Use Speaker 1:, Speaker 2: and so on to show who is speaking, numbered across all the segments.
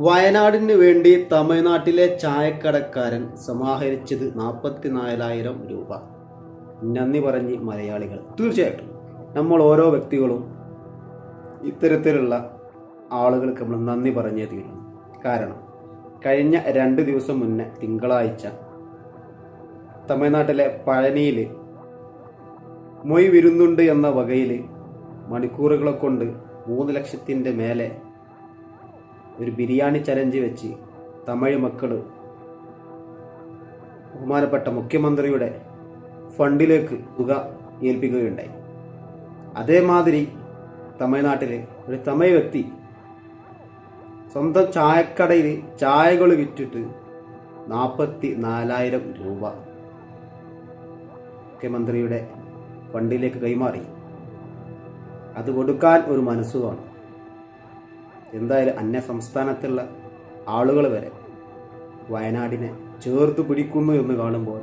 Speaker 1: വയനാടിന് വേണ്ടി തമിഴ്നാട്ടിലെ ചായക്കടക്കാരൻ സമാഹരിച്ചത് നാൽപ്പത്തിനാലായിരം രൂപ. നന്ദി പറഞ്ഞ് മലയാളികൾ. തീർച്ചയായിട്ടും നമ്മൾ ഓരോ വ്യക്തികളും ഇത്തരത്തിലുള്ള ആളുകൾക്ക് നമ്മൾ നന്ദി പറഞ്ഞേ തീരും കാരണം കഴിഞ്ഞ രണ്ട് ദിവസം മുന്നേ തിങ്കളാഴ്ച തമിഴ്നാട്ടിലെ പഴനിയിൽ മൊയ് വിരുന്നുണ്ട് എന്ന വകയിൽ മണിക്കൂറുകളെ കൊണ്ട് മൂന്ന് ലക്ഷത്തിന്റെ മേലെ ഒരു ബിരിയാണി ചലഞ്ച് വെച്ച് തമിഴ് മക്കൾ ബഹുമാനപ്പെട്ട മുഖ്യമന്ത്രിയുടെ ഫണ്ടിലേക്ക് തുക ഏൽപ്പിക്കുകയുണ്ടായി. അതേമാതിരി തമിഴ്നാട്ടിൽ ഒരു തമിഴ് വ്യക്തി സ്വന്തം ചായക്കടയിൽ ചായകൾ വിറ്റിട്ട് നാൽപ്പത്തി നാലായിരം രൂപ മുഖ്യമന്ത്രിയുടെ ഫണ്ടിലേക്ക് കൈമാറി. അത് കൊടുക്കാൻ ഒരു മനസ്സ് വേണം എന്തായാലും അന്യ സംസ്ഥാനത്തുള്ള ആളുകൾ വരെ വയനാടിനെ ചേർത്ത് പിടിക്കുന്നു എന്ന് കാണുമ്പോൾ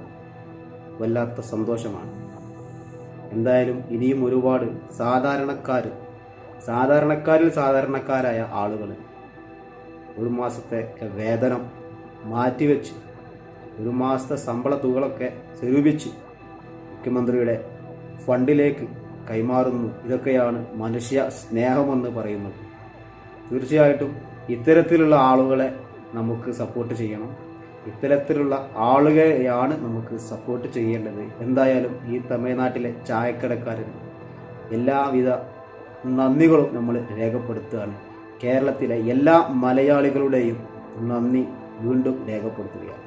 Speaker 1: വല്ലാത്ത സന്തോഷമാണ്. എന്തായാലും ഇനിയും ഒരുപാട് സാധാരണക്കാർ സാധാരണക്കാരിൽ സാധാരണക്കാരായ ആളുകൾ ഒരു മാസത്തെ വേതനം മാറ്റിവെച്ച് ഒരു മാസത്തെ ശമ്പള തുകളൊക്കെ സ്വരൂപിച്ച് മുഖ്യമന്ത്രിയുടെ ഫണ്ടിലേക്ക് കൈമാറുന്നു. ഇതൊക്കെയാണ് മനുഷ്യ സ്നേഹമെന്ന് പറയുന്നത്. തീർച്ചയായിട്ടും ഇത്തരത്തിലുള്ള ആളുകളെ നമുക്ക് സപ്പോർട്ട് ചെയ്യണം. ഇത്തരത്തിലുള്ള ആളുകളെയാണ് നമുക്ക് സപ്പോർട്ട് ചെയ്യേണ്ടത്. എന്തായാലും ഈ തമിഴ്നാട്ടിലെ ചായക്കടക്കാരൻ എല്ലാവിധ നന്ദികളും നമ്മൾ രേഖപ്പെടുത്തുകയാണ്. കേരളത്തിലെ എല്ലാ മലയാളികളുടെയും നന്ദി വീണ്ടും രേഖപ്പെടുത്തുകയാണ്.